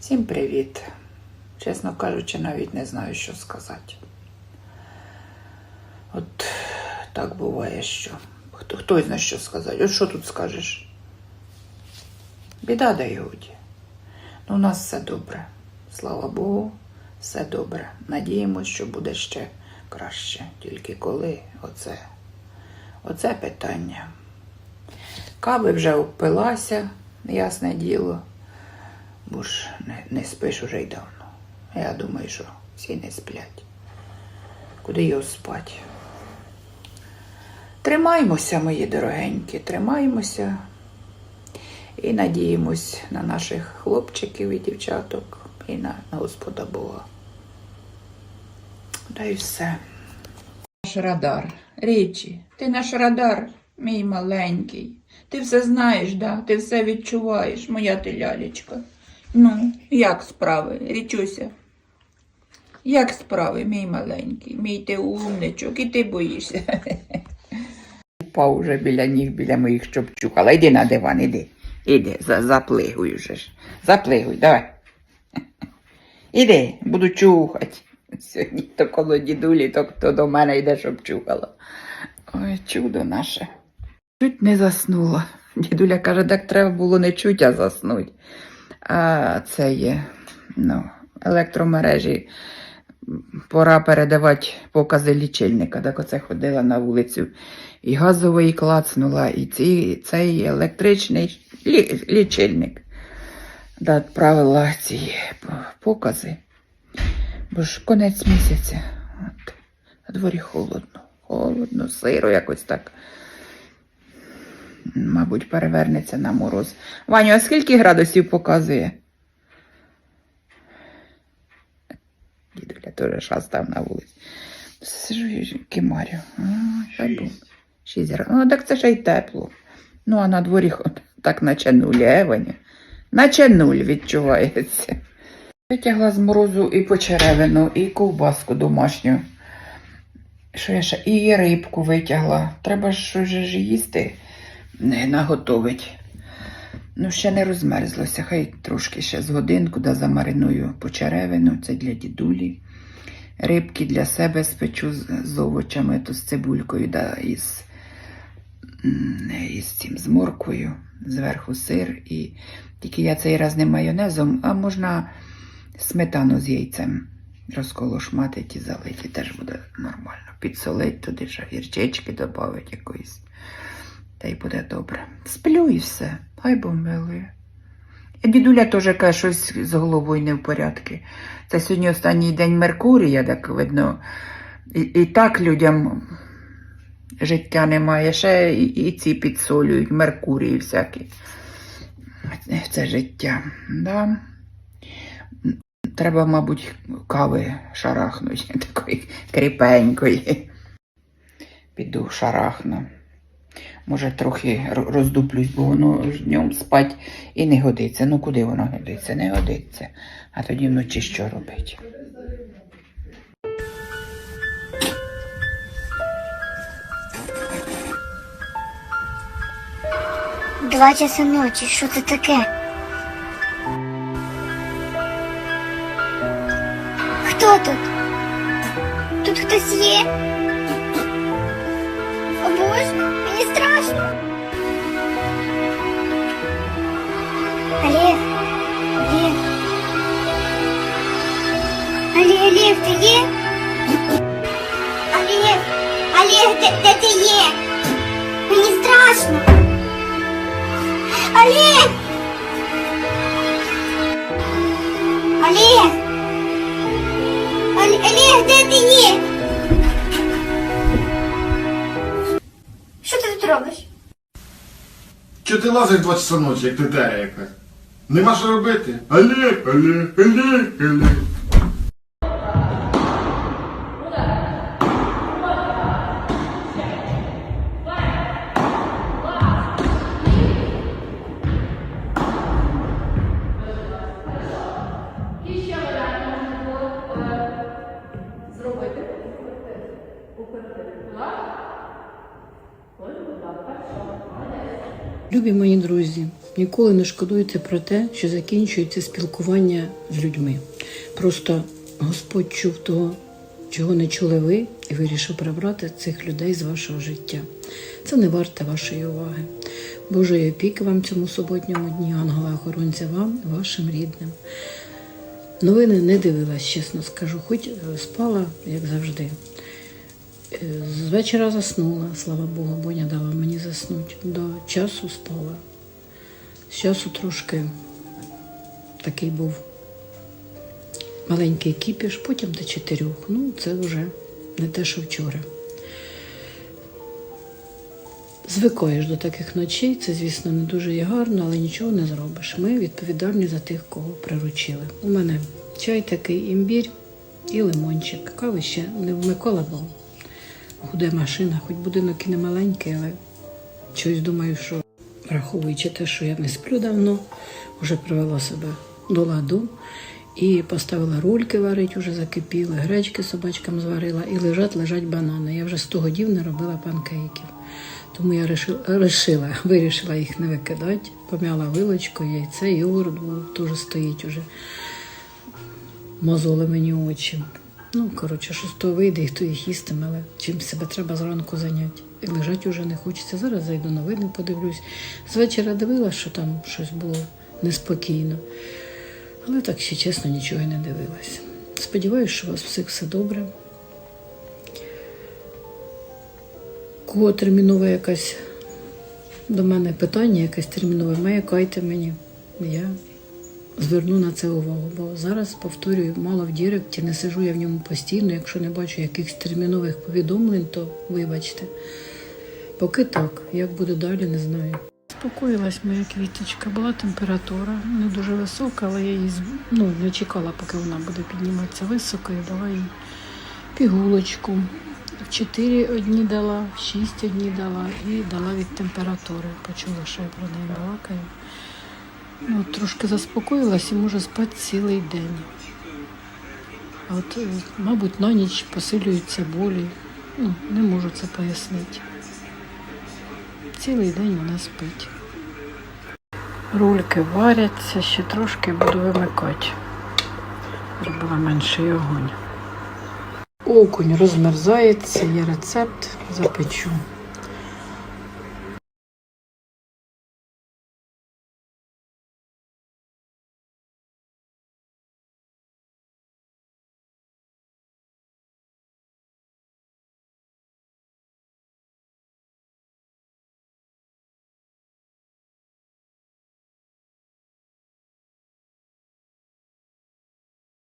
Всім привіт. Чесно кажучи, навіть не знаю, що сказати. От так буває, що. Хто, хто знає, що сказати? От що тут скажеш? Біда да Іуді. Ну, у нас все добре. Слава Богу, все добре. Надіємось, що буде ще краще. Тільки коли оце, оце питання. Кави вже впилася, ясне діло. Бо ж не, не спиш уже й давно. Я думаю, що всі не сплять. Куди його спать? Тримаймося, мої дорогенькі, тримаймося і надіємось на наших хлопчиків і дівчаток, і на, на Господа Бога. Та й все. Наш радар. Річі, ти наш радар, мій маленький. Ти все знаєш, да? ти все відчуваєш, моя ти лялечка. Ну, як справи, річуся? Як справи, мій маленький, мій ти умничок, і ти боїшся. Упав уже біля ніг, біля моїх, щоб чухала. Іди на диван, іди. Іди, за, заплигуй вже ж. Заплигуй, давай. Іди, буду чухати. Сьогодні то коло дідулі, то хто до мене йде, щоб чухала. Ой, чудо наше. Чуть не заснула. Дідуля каже, так треба було не чуть, а заснуть. А це є ну, електромережі. Пора передавати покази лічильника. Так оце ходила на вулицю. І газовий клацнула, і ці, цей електричний лі, лічильник. Да, відправила ці покази. Бо ж конець місяця. От. На дворі холодно. Холодно, сиро якось так. Мабуть, перевернеться на мороз. Ваню, а скільки градусів показує? Дідуля теж шастав на вулиці. Кимарю. Шість градусів. Ну, так це ще й тепло. Ну, а на дворі так наче нуль, е, Ваня? Наче нуль відчувається. Витягла з морозу і почеревину, і ковбаску домашню. Що я ще? І рибку витягла. Треба ж ж їсти не наготовить. Ну, ще не розмерзлося. Хай трошки ще з годинку да замариную почеревину. Це для дідулі. Рибки для себе спечу з, з овочами, то з цибулькою, да, із, із цим, з морквою, зверху сир. І тільки я цей раз не майонезом, а можна сметану з яйцем розколошматить і залити. Теж буде нормально. Підсолить туди ще гірчички додати якоїсь. Та й буде добре. Сплю і все, хай Бог милує. Дідуля теж каже, щось з головою не в порядку. Це сьогодні останній день Меркурія, так видно. І, і так людям життя немає. Ще і, і ці підсолюють, Меркурії всякі. Це життя. Да. Треба, мабуть, кави шарахнути, такої кріпенької. Піду шарахну. Може, трохи роздуплюсь, бо воно днем спать і не годиться. Ну куди воно годиться? Не годиться. А тоді вночі що робить? Два часа ночі, що це таке? Хто тут? Тут хтось є? боже, мені страшно. Олег, Олег. Олег, Олег, ти є? Олег, Олег, де, де ти є? Мені страшно. Олег! Олег! Олег, Олег, де ти є? Робиш? Чого ти лазиш два часа ночі, як ти якась? Нема що робити? Олег, Олег, Олег, Олег. Любі мої друзі, Ніколи не шкодуйте про те, що закінчується спілкування з людьми. Просто Господь чув того, чого не чули ви, і вирішив прибрати цих людей з вашого життя. Це не варте вашої уваги. Божої опіки вам цьому суботньому дні, ангела охоронця вам, вашим рідним. Новини не дивилась, чесно скажу, хоч е, спала, як завжди. З вечора заснула, слава Богу, Боня дала мені заснути. До часу спала. З часу трошки такий був маленький кіпіш, потім до чотирьох. Ну, це вже не те, що вчора. Звикаєш до таких ночей, це, звісно, не дуже є гарно, але нічого не зробиш. Ми відповідальні за тих, кого приручили. У мене чай такий, імбір і лимончик. Кави ще не вмикала, бо гуде машина, хоч будинок і не маленький, але щось думаю, що враховуючи те, що я не сплю давно, вже привела себе до ладу і поставила рульки варить, уже закипіли, гречки собачкам зварила і лежать, лежать банани. Я вже 100 годів не робила панкейків. Тому я решила, вирішила їх не викидати, пом'яла вилочкою, яйце, йогурт був, теж стоїть уже. Мозоли мені очі. Ну, коротше, що з того вийде, і хто їх їстиме, але чим себе треба зранку зайняти. І лежать уже не хочеться. Зараз зайду новини, подивлюсь. Звечора дивилась, що там щось було неспокійно. Але так ще чесно нічого не дивилась. Сподіваюсь, що у вас всіх все добре. Кого термінове якась до мене питання, якесь термінове, маякайте мені. Я зверну на це увагу. Бо зараз, повторюю, мало в Діректі, не сижу я в ньому постійно. Якщо не бачу якихось термінових повідомлень, то вибачте. Поки так, як буде далі, не знаю. Спокоїлась моя квіточка, була температура, не дуже висока, але я її ну, не чекала, поки вона буде підніматися високо, і дала їй пігулочку. В 4 одні дала, в 6 одні дала і дала від температури. Почула, що я про неї балакаю. Ну, трошки заспокоїлась і може спати цілий день. А от, е, мабуть, на ніч посилюються болі. Ну, не можу це пояснити. Цілий день вона спить. Рульки варяться, ще трошки буду вимикати. Зробила менший огонь. Окунь розмерзається, є рецепт, запечу.